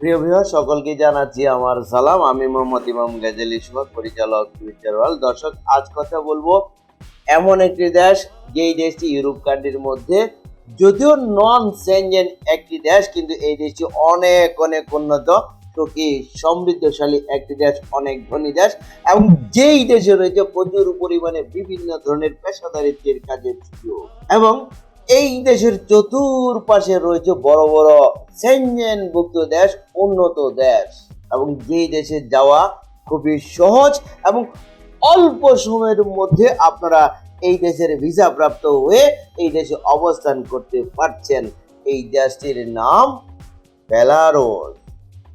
প্রিয় ভিউ সকলকে জানাচ্ছি আমার সালাম। আমি মোহাম্মদ ইমাম গাজেল ইসমাক, পরিচালক টুইটার ওয়ার্ল্ড দর্শক, আজ কথা বলব এমন একটি দেশ, যেই দেশটি ইউরোপ কান্ট্রির মধ্যে যদিও নন সেনজেন একটি দেশ, কিন্তু এই দেশটি অনেক অনেক উন্নত। সুখী সমৃদ্ধশালী একটি দেশ, অনেক ধনী দেশ। এবং যেই দেশে রয়েছে, প্রচুর পরিমাণে বিভিন্ন ধরনের পেশাদারিত্বের কাজের সুযোগ। এবং এই দেশের চতুর্পাশে রয়েছে বড় বড় সেনজেনভুক্ত দেশ, উন্নত দেশ। এবং যে দেশে যাওয়া খুবই সহজ এবং অল্প সময়ের মধ্যে আপনারা এই দেশের ভিসা প্রাপ্ত হয়ে এই দেশে অবস্থান করতে পারছেন। এই দেশটির নাম বেলারুস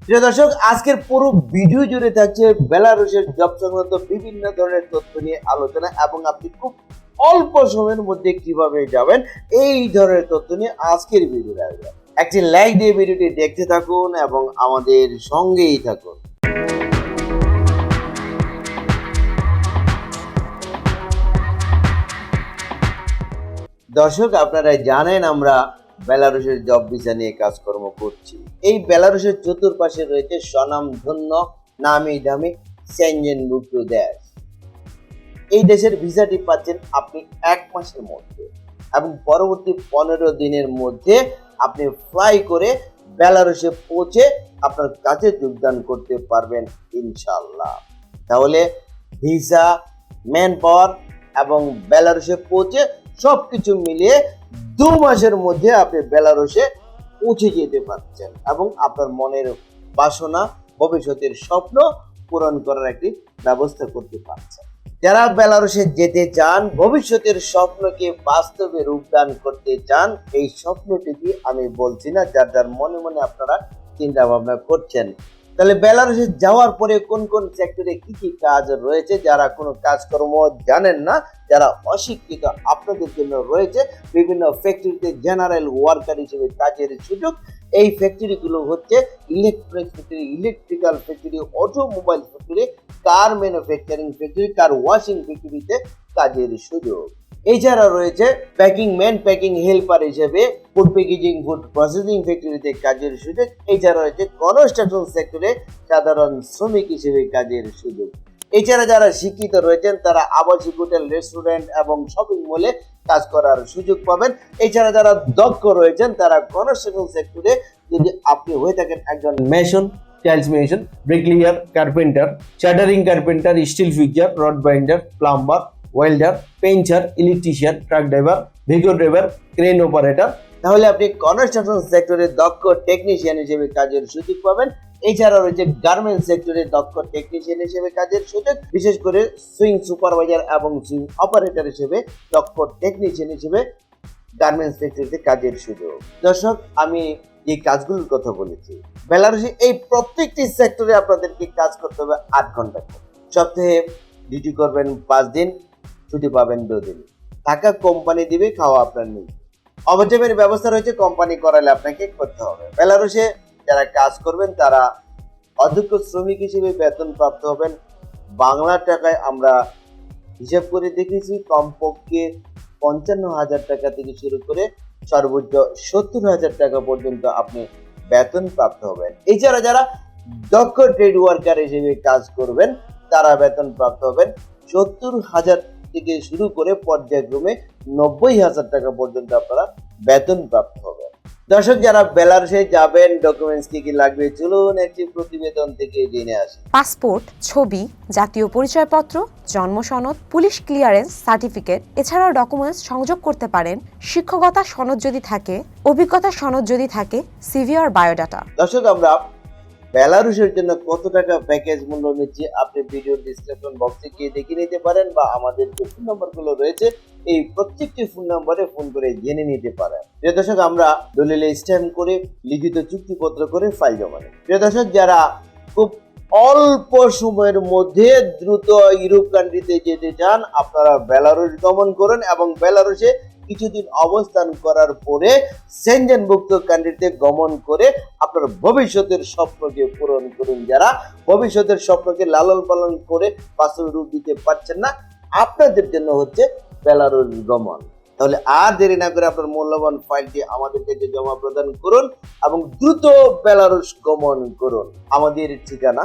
প্রিয় দর্শক, আজকের পুরো ভিডিও জুড়ে থাকছে বেলারুসের জব সংক্রান্ত বিভিন্ন ধরনের তথ্য নিয়ে আলোচনা এবং আপনি খুব অল্প সময়ের মধ্যে কীভাবে যাবেন এই ধরনের তথ্য নিয়ে আজকের ভিডিও আসবে। একটি লাইক দিয়ে ভিডিওটি দেখতে থাকুন এবং আমাদের সঙ্গেই থাকুন। দর্শক আপনারা জানেন আমরা বেলারুশের জব ভিসা নিয়ে কাজকর্ম করছি। এই বেলারুশের চতুর্পাশে রয়েছে স্বনামধন্য নামি দামি সেনজেনভুক্ত দেশ। এই দেশের ভিসাটি পাচ্ছেন আপনি এক মাসের মধ্যে এবং পরবর্তী পনেরো দিনের মধ্যে আপনি ফ্লাই করে বেলারুশে পৌঁছে আপনার কাছে যোগদান করতে পারবেন ইনশাল্লাহ তাহলে ভিসা ম্যান পাওয়ার এবং বেলারুশে পৌঁছে সব কিছু মিলিয়ে দু মাসের মধ্যে আপনি বেলারসে পৌঁছে যেতে পারছেন এবং আপনার মনের বাসনা, ভবিষ্যতের স্বপ্ন পূরণ করার একটি ব্যবস্থা করতে পারছেন। যারা বেলারুশে যেতে চান, ভবিষ্যতের স্বপ্নকে বাস্তবে রূপদান করতে চান, এই স্বপ্নটিকে আমি বলছি না, যার যার মনে মনে আপনারা চিন্তা ভাবনা করছেন তাহলে বেলারুশে যাওয়ার পরে কোন কোন সেক্টরে কি কি কাজ রয়েছে? যারা কোনো কাজকর্ম জানেন না, যারা অশিক্ষিত, আপনাদের জন্য রয়েছে বিভিন্ন ফ্যাক্টরিতে জেনারেল ওয়ার্কার হিসেবে কাজের সুযোগ। এই ফ্যাক্টরিগুলো হচ্ছে electronic factory electrical factory automobile factory car manufacturing factory car washing ফ্যাক্টরিতে কাজের সুযোগ। এছাড়া রয়েছে প্যাকিং ম্যান প্যাকিং হেল্পার হিসেবে ফুড প্যাকেজিং ফুড প্রসেসিং ফ্যাক্টরিতে কাজের সুযোগ এছাড়া রয়েছে কনস্ট্রাকশন সেক্টরে সাধারণ শ্রমিক হিসেবে কাজের সুযোগ। এছাড়া যারা শিক্ষিত রয়েছেন, তারা আবাসিক হোটেল রেস্টুরেন্ট এবং শপিং মলে কাজ করার সুযোগ পাবেন। এছাড়া যারা দক্ষ রয়েছেন, তারা কনস্ট্রাকশন সেক্টরে যদি আপনি হয়ে থাকেন একজন mason tiles mason bricklayer carpenter shuttering carpenter steel fixer rod binder plumber welder painter electrician truck driver Vigo driver crane operator তাহলে আপনি কনস্ট্রাকশন সেক্টরে দক্ষ টেকনিশিয়ান হিসেবে কাজের সুযোগ পাবেন। এছাড়া রয়েছে গার্মেন্টস সেক্টরে দক্ষ টেকনিশিয়ান হিসেবে কাজের সুযোগ। বিশেষ করে সুইং সুপারভাইজার এবং সুইং অপারেটর হিসেবে দক্ষ টেকনিশিয়ান হিসেবে গার্মেন্টস ফ্যাক্টরিতে কাজের সুযোগ। দর্শক, আমি যে কাজগুলোর কথা বলেছি। বেলারুসে এই প্রত্যেকটি সেক্টরে আপনাদেরকে কাজ করতে হবে আট ঘণ্টা। সপ্তাহে ডিউটি করবেন পাঁচ দিন। ছুটি পাবেন দুদিন। টাকা কোম্পানি দিবে, খাওয়া আপনার নেই ওভারটাইমের ব্যবস্থা রয়েছে, কোম্পানি করালে আপনাকে করতে হবে। বেলারুসে যারা কাজ করবেন, তারা অধ্যক্ষ শ্রমিক হিসেবে বেতন প্রাপ্ত হবেন। বাংলা টাকায় আমরা হিসাব করে দেখেছি, কমপক্ষে পঞ্চান্ন হাজার টাকা থেকে শুরু করে সর্বোচ্চ সত্তর হাজার টাকা পর্যন্ত আপনি বেতন প্রাপ্ত হবেন। এছাড়া যারা দক্ষ ট্রেড ওয়ার্কার হিসেবে কাজ করবেন, তারা বেতন প্রাপ্ত হবেন সত্তর হাজার থেকে শুরু করে পর্যায়ক্রমে নব্বই হাজার টাকা পর্যন্ত আপনারা বেতন প্রাপ্ত হবেন। দর্শক যারা বেলারসে যাবেন ডকুমেন্টস কি কি লাগবে চলুন একটি প্রতিবেদন থেকে জেনে আসি। পাসপোর্ট ছবি জাতীয় পরিচয়পত্র জন্ম সনদ পুলিশ ক্লিয়ারেন্স সার্টিফিকেট এছাড়াও ডকুমেন্টস সংযোগ করতে পারেন। শিক্ষকতা সনদ যদি থাকে অভিজ্ঞতা সনদ যদি থাকে সিভি আর বায়োডাটা দর্শক আমরা বেলারুশের জন্য কত টাকা প্যাকেজ মূল্য নিচ্ছে, আপনি ভিডিও ডিসক্রিপশন বক্সে গিয়ে দেখে নিতে পারেন বা আমাদের যে ফোন নাম্বারগুলো রয়েছে, এই প্রত্যেকটি ফোন নাম্বারে ফোন করে জেনে নিতে পারেন। প্রিয় দর্শক, আমরা দলিলে স্ট্যাম্প করে লিখিত চুক্তিপত্র করে ফাইল জমা প্রিয় দর্শক, যারা খুব অল্প সময়ের মধ্যে দ্রুত ইউরোপ কান্ট্রিতে যেতে চান, আপনারা বেলারুশ গমন করুন এবং বেলারুশে কিছুদিন অবস্থান করার পরে সেনজেনভুক্ত কান্ট্রিতে গমন করে আপনার ভবিষ্যতের স্বপ্নকে পূরণ করুন যারা। ভবিষ্যতের স্বপ্নকে লালন পালন করে বাস্তবে রূপ দিতে পারছেন না। আপনাদের জন্য হচ্ছে বেলারুশ গমন। তাহলে আর দেরি না করে আপনার মূল্যবান ফাইলটি আমাদের কাছে জমা প্রদান করুন এবং দ্রুত বেলারুশ গমন করুন। আমাদের ঠিকানা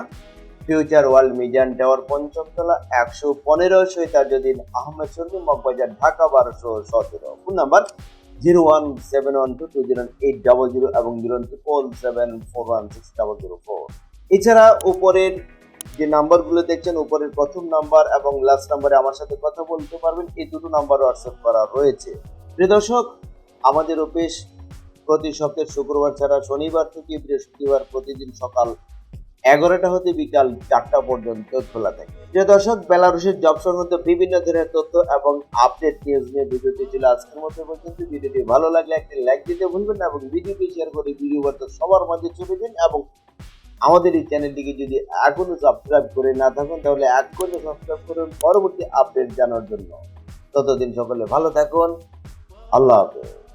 ফিউচার ওয়ার্ল্ড মিজান টাওয়ার পঞ্চমতলা একশো পনেরো সৈতাজুদ্দিন আহমেদ সর্দি মগবাজার, ঢাকা বারোশো সতেরো। Phone number zero one seven one two two zero eight double zero এবং zero triple seven four one six double zero four. এছাড়া উপরের যে নাম্বারগুলো দেখছেন, উপরের প্রথম নাম্বার এবং লাস্ট নাম্বারে আমার সাথে কথা বলতে পারবেন। এই দুটো নাম্বার হোয়াটসঅ্যাপ করা রয়েছে। প্রিয় দর্শক, আমাদের অফিস প্রতি সপ্তাহের শুক্রবার ছাড়া শনিবার থেকে বৃহস্পতিবার প্রতিদিন সকাল এগারোটা হতে বিকাল চারটা পর্যন্ত খোলা থাকে। প্রিয় দর্শক, বেলারুশের জব সংক্রান্ত বিভিন্ন ধরনের তথ্য এবং আপডেট নিউজ নিয়ে ভিডিওটি ছিল আজকের মতো পর্যন্ত। ভিডিওটি ভালো লাগলে একটি লাইক দিতে ভুলবেন না এবং ভিডিওটি শেয়ার করে ভিডিও বার্তা সবার মাঝে চলে দিন এবং আমাদের এই চ্যানেলটিকে যদি এখনও সাবস্ক্রাইব করে না থাকেন, তাহলে করে সাবস্ক্রাইব করুন পরবর্তী আপডেট জানার জন্য। ততদিন সকলে ভালো থাকুন। আল্লাহ হাফেজ।